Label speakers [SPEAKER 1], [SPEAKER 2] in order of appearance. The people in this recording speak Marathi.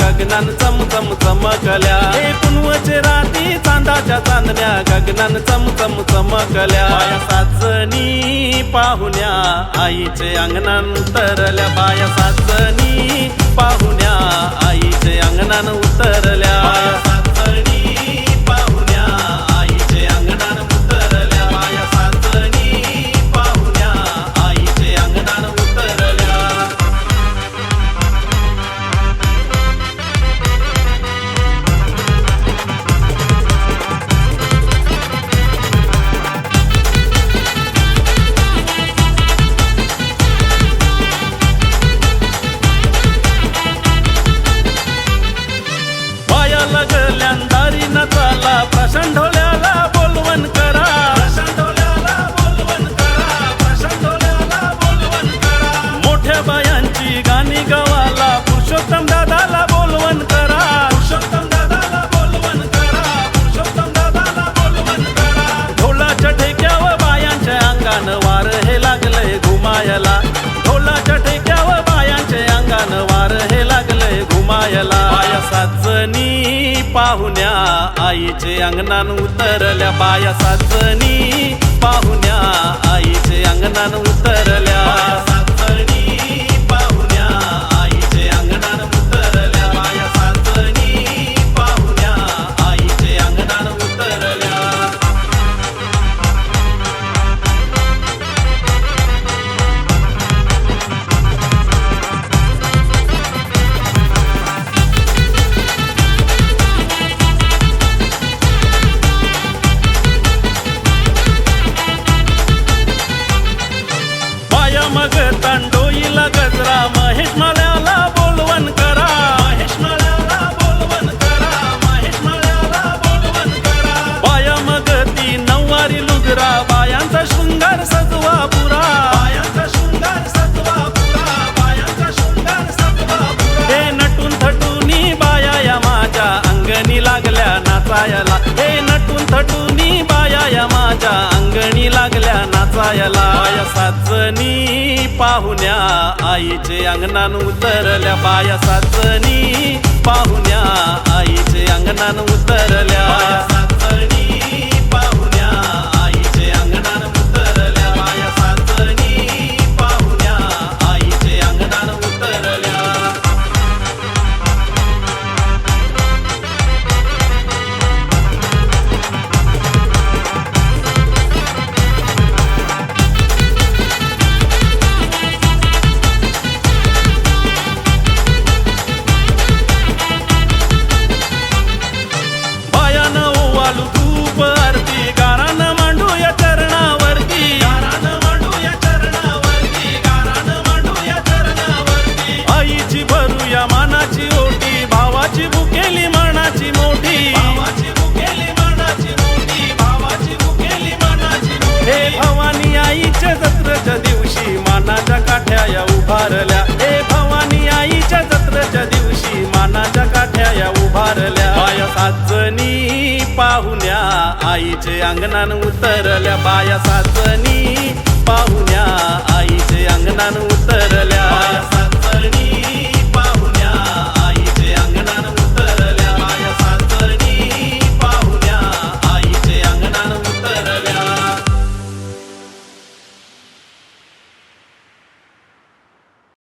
[SPEAKER 1] गगनान चम चम चमकल्या. हे पुनवचे राती चांदाच्या चांदण्या. गगनान चम चम चमकल्या. बाया साचणी पाहुण्या. आईचे अंगणान उतरल्या. बाया साचणी पाहुण्या. आईचे अंगणान उतरल्या. मायला. घुमायला बाया साचणी पाहुण्या आईचे अंगणान उतरल्या. बाया साचणी पाहुण्या मग तांडोईला गजरा महेश माळ्याला बोलवण करा. महेश माळ्याला बोलवण करा महेश माळ्याला बोलवण करा. बाया मग ती नऊवारी लुगरा बायांचा शृंगार सजवा नाचायला बाया साचणी पाहुण्या आईचे अंगणान उतरल्या बाया साचणी पाहुण्या आईचे अंगणान उतरल्या. मोठी हे भवानी आईच्या जत्रेच्या दिवशी मानाच्या काठ्या या उभारल्या. हे भवानी आईच्या जत्रेच्या दिवशी मानाच्या काठ्या या उभारल्या. बाया साचणी पाहुण्या आईचे अंगणान उतरल्या. बाया साचणी पाहुण्या आईचे अंगणान उतरल्या.